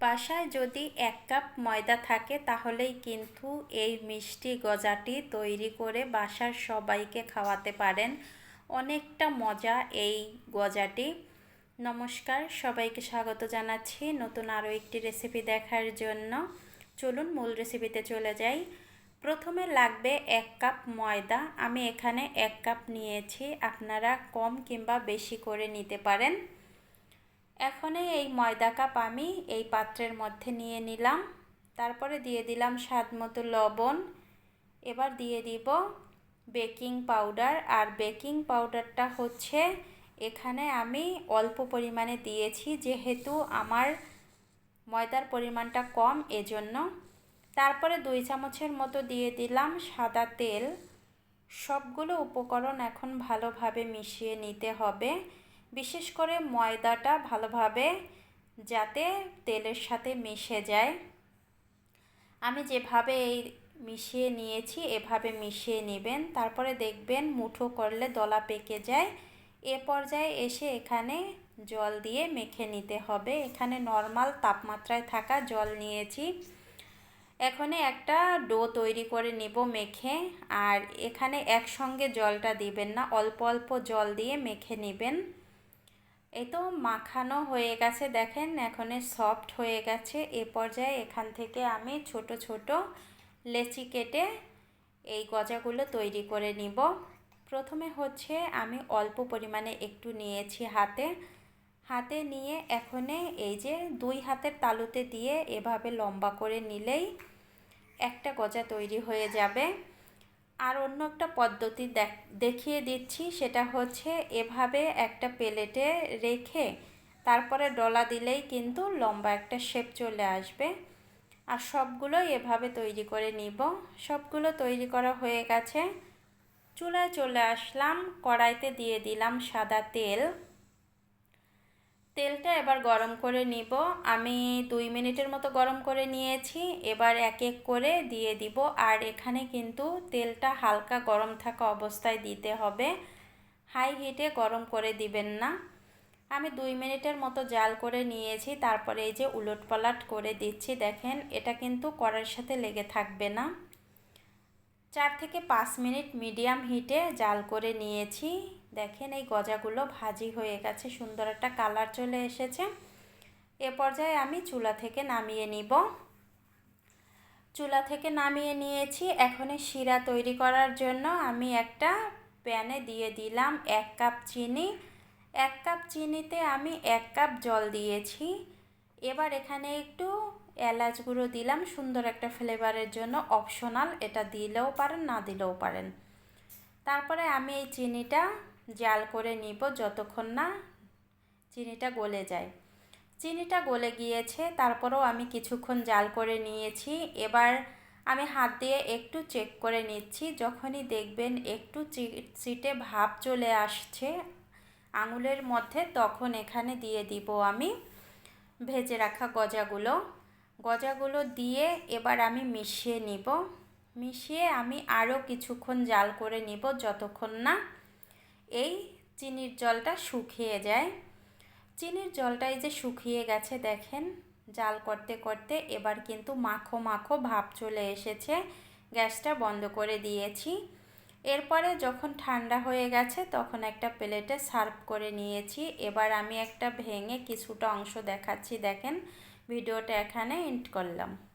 বাসায় যদি এক কাপ ময়দা থাকে, তাহলেই কিন্তু এই মিষ্টি গজাটি তৈরি করে বাসার সবাইকে খাওয়াতে পারেন। অনেকটা মজা এই গজাটি। নমস্কার, সবাইকে স্বাগত জানাচ্ছি নতুন আরও একটি রেসিপি দেখার জন্য। চলুন মূল রেসিপিতে চলে যাই। প্রথমে লাগবে এক কাপ ময়দা। আমি এখানে এক কাপ নিয়েছি। আপনারা কম কিংবা বেশি করে নিতে পারেন। এখনই এই ময়দা কাপ আমি এই পাত্রের মধ্যে নিয়ে নিলাম। তারপরে দিয়ে দিলাম স্বাদ মতো লবণ। এবার দিয়ে দিব বেকিং পাউডার। আর বেকিং পাউডারটা হচ্ছে এখানে আমি অল্প পরিমাণে দিয়েছি, যেহেতু আমার ময়দার পরিমাণটা কম এজন্য। তারপরে দুই চামচের মতো দিয়ে দিলাম সাদা তেল। সবগুলো উপকরণ এখন ভালোভাবে মিশিয়ে নিতে হবে। বিশেষ করে ময়দাটা ভালোভাবে যাতে তেলের সাথে মিশে যায়। আমি যেভাবে এই মিশিয়ে নিয়েছি, এভাবে মিশিয়ে নেবেন। তারপরে দেখবেন মুঠো করলে দলা পেকে যায়। এ পর্যায়ে এসে এখানে জল দিয়ে মেখে নিতে হবে। এখানে নর্মাল তাপমাত্রায় থাকা জল নিয়েছি। এখানে একটা ডো তৈরি করে নেব মেখে। আর এখানে একসঙ্গে জলটা দিবেন না, অল্প অল্প জল দিয়ে মেখে নেবেন। এই তো মাখানো হয়ে গেছে, দেখেন এখানে সফট হয়ে গেছে। এ পর্যায়ে এখান থেকে আমি ছোট ছোট লেচি কেটে এই গজাগুলো তৈরি করে নিব। প্রথমে হচ্ছে আমি অল্প পরিমাণে একটু নিয়েছি হাতে। হাতে নিয়ে এখানে এই যে দুই হাতের তালুতে দিয়ে এভাবে লম্বা করে নিলেই একটা গজা তৈরি হয়ে যাবে। আর অন্য একটা পদ্ধতি দেখিয়ে দিচ্ছি, সেটা হচ্ছে এভাবে একটা প্লেটে রেখে তারপরে ডলা দিলেই কিন্তু লম্বা একটা শেপ চলে আসবে। আর সবগুলো এভাবে তৈরি করে নিব। সবগুলো তৈরি করা হয়ে গেছে। চুলায় চলে আসলাম। কড়াইতে দিয়ে দিলাম সাদা তেল। তেলটা এবার গরম করে নিব। আমি দুই মিনিটের মতো গরম করে নিয়েছি। এবার এক এক করে দিয়ে দিব। আর এখানে কিন্তু তেলটা হালকা গরম থাকা অবস্থায় দিতে হবে। হাই হিটে গরম করে দিবেন না। আমি দুই মিনিটের মতো জাল করে নিয়েছি। তারপরে এই যে উলট পালাট করে দিচ্ছি। দেখেন, এটা কিন্তু কড়ার সাথে লেগে থাকবে না। চার থেকে পাঁচ মিনিট মিডিয়াম হিটে জাল করে নিয়েছি। দেখেন এই গজাগুলো ভাজি হয়ে গেছে, সুন্দর একটা কালার চলে এসেছে। এ পর্যায়ে আমি চুলা থেকে নামিয়ে নিব। চুলা থেকে নামিয়ে নিয়েছি এখন শিরা তৈরি করার জন্য আমি একটা প্যানে দিয়ে দিলাম এক কাপ চিনি। এক কাপ চিনিতে আমি এক কাপ জল দিয়েছি। এবার এখানে একটু এলাচ গুঁড়ো দিলাম, সুন্দর একটা ফ্লেভারের জন্য অপশনাল, এটা দিলেও পারেন, না দিলেও পারেন। তারপরে আমি এই চিনিটা জাল করে নিব যতক্ষণ না চিনিটা গলে যায়। চিনিটা গলে গিয়েছে, তারপরেও আমি কিছুক্ষণ জাল করে নিয়েছি। এবার আমি হাত দিয়ে একটু চেক করে নিচ্ছি। যখনই দেখবেন একটু চিটে ভাব চলে আসছে আঙুলের মধ্যে, তখন এখানে দিয়ে দিব আমি ভেজে রাখা গজাগুলো। গজাগুলো দিয়ে এবার আমি মিশিয়ে নিব। মিশিয়ে আমি আরও কিছুক্ষণ জাল করে নিব যতক্ষণ না এই চিনির জলটা শুকিয়ে যায়। চিনির জলটাই যে শুকিয়ে গেছে দেখেন, জাল করতে করতে এবার কিন্তু মাখো মাখো ভাব চলে এসেছে। গ্যাসটা বন্ধ করে দিয়েছি। এরপরে যখন ঠান্ডা হয়ে গেছে তখন একটা প্লেটে সার্ভ করে নিয়েছি। এবার আমি একটা ভেঙে কিছুটা অংশ দেখাচ্ছি, দেখেন। ভিডিওটা এখানে এন্ড করলাম।